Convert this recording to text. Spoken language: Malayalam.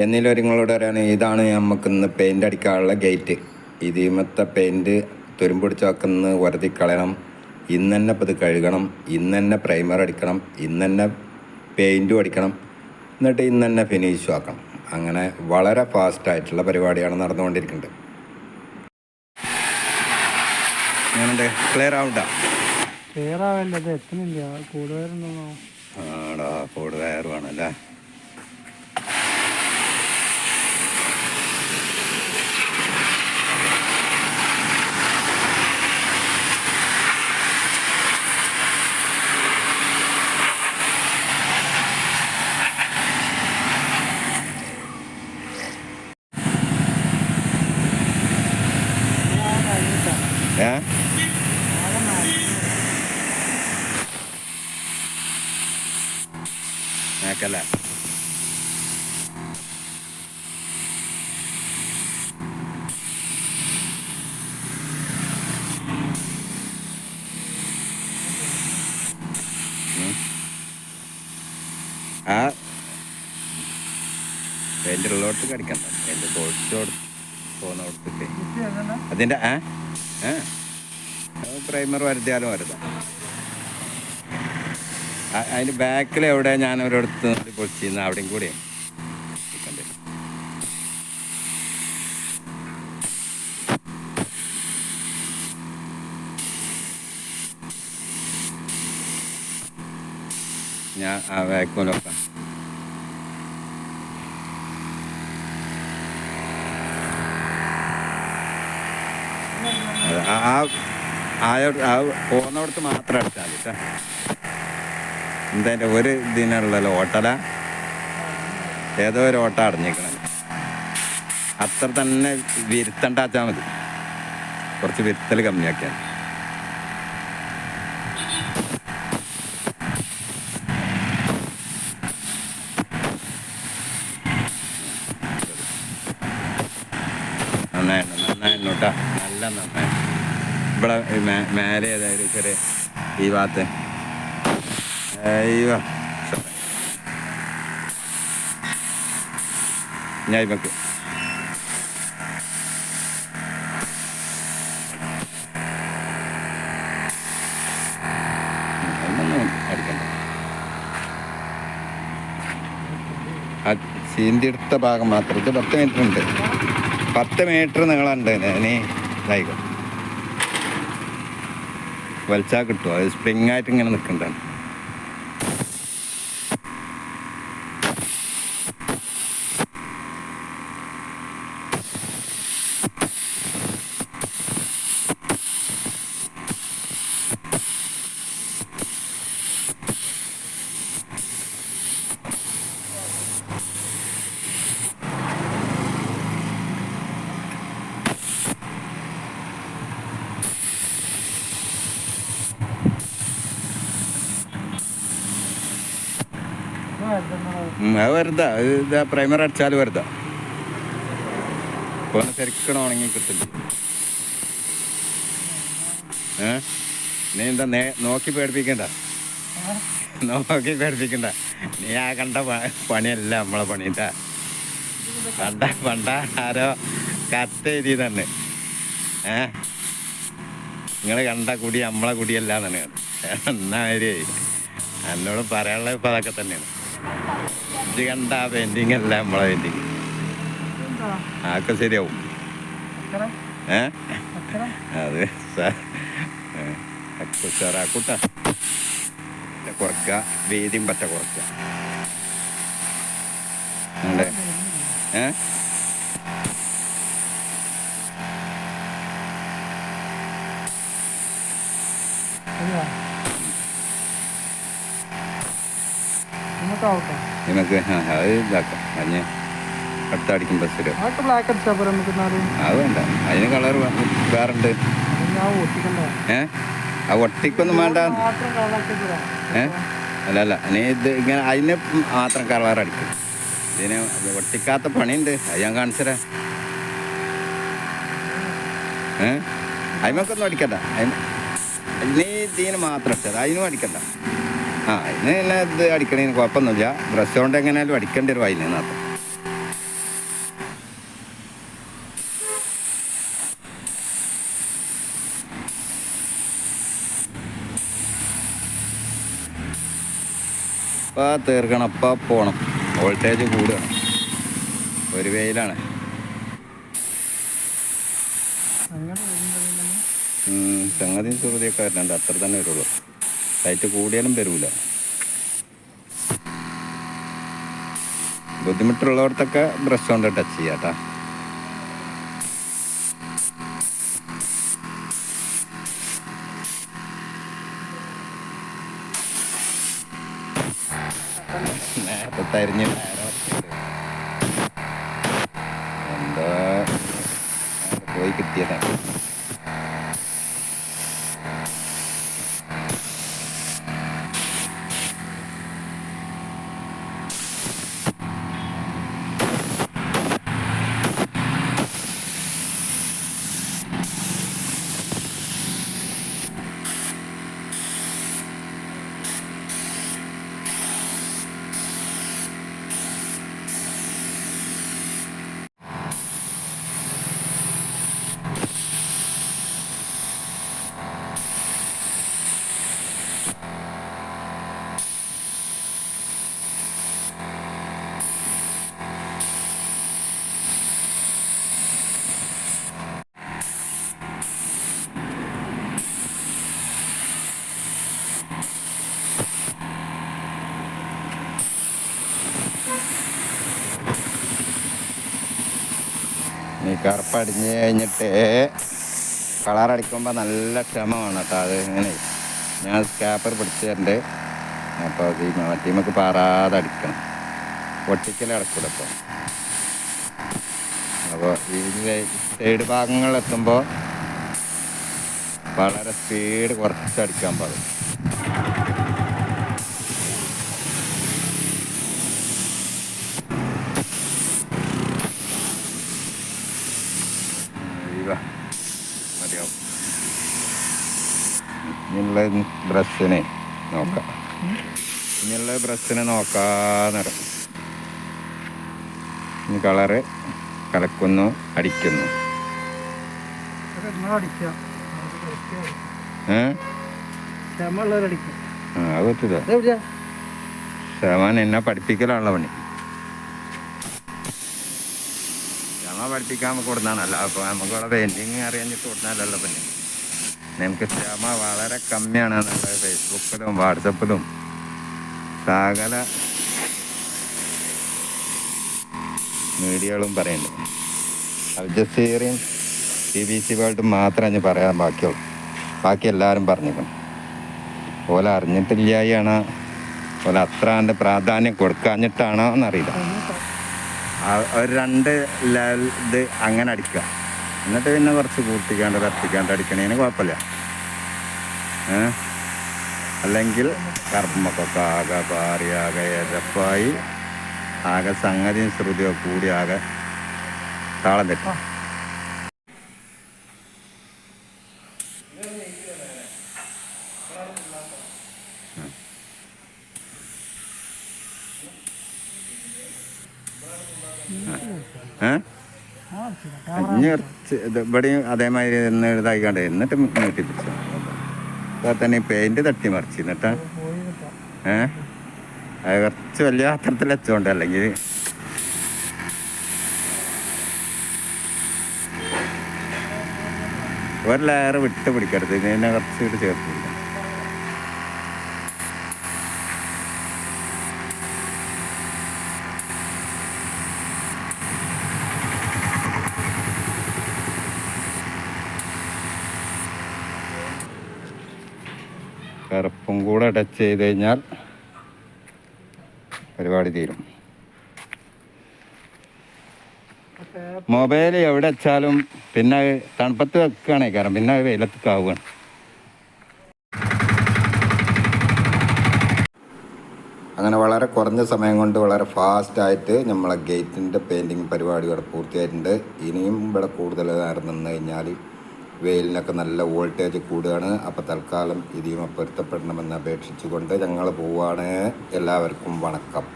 എന്നിലും നിങ്ങളോട് പറയാണ് ഇതാണ് നമുക്ക് ഇന്ന് പെയിന്റ് അടിക്കാനുള്ള ഗേറ്റ് ഇതിമത്തെ പെയിന്റ് തുരുമ്പിടിച്ച് വെക്കുന്ന വരുതി കളയണം ഇന്ന് തന്നെ ഇപ്പോൾ ഇത് കഴുകണം. ഇന്ന് തന്നെ പ്രൈമർ അടിക്കണം. ഇന്ന് തന്നെ പെയിന്റും അടിക്കണം. എന്നിട്ട് ഇന്ന് തന്നെ ഫിനിഷും ആക്കണം. അങ്ങനെ വളരെ ഫാസ്റ്റായിട്ടുള്ള പരിപാടിയാണ് നടന്നുകൊണ്ടിരിക്കുന്നത്. ഞാനുണ്ട് ക്ലിയർ ആവണ്ട? ക്ലിയർ ഇത് എത്തുന്നില്ല. കൂടുതലുണ്ടോ ആടാ കോട് വയറുവാണല്ലേ ഏ മേക്കല്ല. ആ. എന്റെ ഉള്ളോട്ട് കടിക്കണ്ട എന്റെ തോട്ടോട് പോകുന്നിടത്തേക്ക് അതിന്റെ ആ ഏ പ്രൈമർ വരുത്തിയാലും വരുതാം അ- അതിന്റെ ബാക്കിൽ എവിടെ ഞാൻ ഒരിടത്ത് പൊളിച്ചിരുന്ന അവിടെയും കൂടെ ഞാൻ ആ ബാക്കിലൊക്കെ ആ ആ പോകുന്നിടത്ത് മാത്രം അടിച്ചാൽ കേട്ടോ എന്താ ഒരു ഇതിനുള്ളല്ലോ ഓട്ടല? ഏതോ ഒരു ഓട്ട അടഞ്ഞിരിക്കണം. അത്ര തന്നെ വിരുത്തണ്ടാച്ചാൽ മതി. കുറച്ച് വിരുത്തൽ കമ്മിയാക്കിയാൽ നന്നായിട്ട് നന്നായിട്ട് കേട്ടോ. നല്ല നന്നായി. ഇവിടെ മേലെ ഏതായാലും ചെറിയ ഈ ഭാഗത്ത് അയ്യോ va. Y ahí va. അടിക്കണ്ട ആ ചീന്തി എടുത്ത ഭാഗം മാത്രം. ഇത് പത്ത് മീറ്റർ ഉണ്ട്. പത്ത് മീറ്റർ നീളമുണ്ട്. ഇനി ഇതായിക്കോ. വലിച്ചാൽ കിട്ടുമോ അത് സ്പ്രിങ് ആയിട്ട് ഇങ്ങനെ നിൽക്കണ്ടാണ് അത് വെറുതെ അത് പ്രൈമർ അടിച്ചാൽ വെറുതെ. ഇപ്പൊ ശരിക്കണം കിട്ടില്ല. നീ എന്താ നേ നോക്കി പേടിപ്പിക്കണ്ട? നോക്കി പേടിപ്പിക്കണ്ട. നീ ആ കണ്ട പണിയല്ല നമ്മളെ പണിട്ടാ കണ്ട പണ്ട ആരോ കത്ത് എഴുതി തന്നെ. ഏ? നിങ്ങൾ കണ്ട കുടി നമ്മളെ കുടിയല്ല എന്നാണ്. എന്നാ എന്നോട് പറയാനുള്ളത് ഇപ്പം അതൊക്കെ തന്നെയാണ്. ഇത് കണ്ട ആ പെയിന്റിങ് അല്ല നമ്മളെ പെയിന്റിങ് ആക്കെ ശരിയാവും. ഏ? അത് സാറാക്കൂട്ട കുറക്ക വീതിയും പറ്റ കുറക്ക ഏ? നമുക്കാവട്ടെ നിനക്ക് അത് ഇതാക്കാം. മഞ്ഞ നമുക്ക് എന്നാലും അത് വേണ്ട. അതിന് കളർ വേറുണ്ട്. ഏ? ആ ഒട്ടിക്കൊന്നും വേണ്ട. ഏ? അല്ല അല്ല. നീ ഇത് ഇങ്ങനെ അതിന് മാത്രം കളർ അടിക്കും. ഇതിന് ഒട്ടിക്കാത്ത പണിയുണ്ട്. അത് ഞാൻ കാണിച്ചുതരാം ഏ? അതിമക്കൊന്നും അടിക്കണ്ട. അതിന് നീ ഇതിന് മാത്രം ഇട്ടത്. അതിനും അടിക്കണ്ട. ആ അതിന് എല്ലാ ഇത് അടിക്കണേന് കുഴപ്പമൊന്നുമില്ല. റെസ്റ്റോറന്റ് എങ്ങനെയാലും അടിക്കേണ്ടി വരും അതിന് അപ്പം അപ്പം തീർക്കണം അപ്പം പോകണം വോൾട്ടേജ് കൂടുകയാണ്. ഒരു വെയിലാണ്. സംഗതി സുഹൃത്തിയൊക്കെ വരണ്ട അത്ര തന്നെ വരുള്ളൂ. ലൈറ്റ് കൂടിയാലും വരൂല. ബുദ്ധിമുട്ടുള്ളവർക്കൊക്കെ ബ്രഷ് കൊണ്ട് ടച്ച് ചെയ്യാട്ടാ നേരത്തെ തരിഞ്ഞ്. എന്താ? പോയി കിട്ടിയതാണ് നീ കറുപ്പടിഞ്ഞ് കഴിഞ്ഞിട്ട് കളറടിക്കുമ്പോൾ നല്ല ക്ഷമ വേണം കേട്ടോ അത് ഇങ്ങനെ. ഞാൻ സ്കാപ്പർ പിടിച്ച് തരണ്ട്. അപ്പോൾ അത് മാറ്റിമക്ക് പാറാതെ അടിക്കണം. പൊട്ടിക്കൽ അടക്കൂല അപ്പോൾ അപ്പോൾ ഈ സൈഡ് ഭാഗങ്ങളിലെത്തുമ്പോൾ വളരെ സ്പീഡ് കുറച്ചടിക്കാൻ പാടും ഇതാ മതിയാവും ബ്രഷിനെ നോക്കാം. ഇനിയുള്ള ബ്രഷിനെ നോക്കാന്നറിയാം ഇനി കളറ് കലക്കുന്നു അടിക്കുന്നു. എന്നെ പഠിപ്പിക്കലാണല്ലോ പണി ക്ഷമ പഠിപ്പിക്കാൻ കൊടുത്താണല്ലോ അപ്പോൾ നമുക്ക് അവിടെ പെയിന്റിങ് അറിയാഞ്ഞിട്ട് കൊടുത്താലല്ലോ പിന്നെ നമുക്ക് ക്ഷമ വളരെ കമ്മിയാണ് എന്നുള്ളത് ഫേസ്ബുക്കിലും വാട്സപ്പിലും. സകല മീഡിയകളും പറയുന്നുണ്ട്. അൽജസീറിയും ബി ബി സി വേൾഡും മാത്രമേ ഞാൻ പറയാൻ ബാക്കിയുള്ളൂ. ബാക്കി എല്ലാവരും പറഞ്ഞിരിക്കണം ഓല അറിഞ്ഞിട്ടില്ലായാണ്. ഓല അത്ര അതിന്റെ പ്രാധാന്യം കൊടുക്കാഞ്ഞിട്ടാണോ എന്നറിയില്ല. ഒരു രണ്ട് ലെവൽ ഇത് അങ്ങനെ അടിക്കുക. എന്നിട്ട് പിന്നെ കുറച്ച് കൂട്ടിക്കാണ്ട് തട്ടിക്കാണ്ട് അടിക്കണേന് കുഴപ്പമില്ല. അല്ലെങ്കിൽ കർമ്മക്കൊക്കെ ആകെ പാറി ആകെ എരപ്പായി ആകെ സംഗതിയും ശ്രുതിയോ കൂടി ആകെ താളം തെറ്റും. ഏ? ഇനി കുറച്ച് ഇവിടെയും അതേമാതിരി ഒന്ന് ഇതായിക്കാണ്ട് എന്നിട്ട് നീട്ടി പിടിച്ചു അപ്പോൾ തന്നെ പെയിന്റ് തട്ടി മറിച്ച്. എന്നിട്ടാ? ഏ? അത് കുറച്ച് വലിയ അത്തരത്തിൽ വെച്ചോണ്ട് അല്ലെങ്കിൽ ഒരു ലെയർ വിട്ട് പിടിക്കരുത്. ഇതിനെ കുറച്ച് ഇട്ട് കറുപ്പും കൂടെ ടച്ച് ചെയ്ത് കഴിഞ്ഞാൽ പരിപാടി തീരും. മൊബൈൽ എവിടെ വെച്ചാലും പിന്നെ തണുപ്പത്ത് വെക്കുകയാണേ കാരണം പിന്നെ അത് വെയിലത്ത് ആവുകയാണ്. അങ്ങനെ വളരെ കുറഞ്ഞ സമയം കൊണ്ട് വളരെ ഫാസ്റ്റായിട്ട് നമ്മളെ ഗേറ്റിന്റെ പെയിന്റിങ് പരിപാടി ഇവിടെ പൂർത്തിയായിട്ടുണ്ട്. ഇനിയും ഇവിടെ കൂടുതൽ നേരം നിന്ന് കഴിഞ്ഞാൽ വെയിലിനൊക്കെ നല്ല വോൾട്ടേജ് കൂടുകയാണ്. അപ്പോൾ തൽക്കാലം ഇനിയും പൊരുത്തപ്പെടണമെന്ന് അപേക്ഷിച്ചുകൊണ്ട് ഞങ്ങൾ പോവുകയാണ് എല്ലാവർക്കും വണക്കം.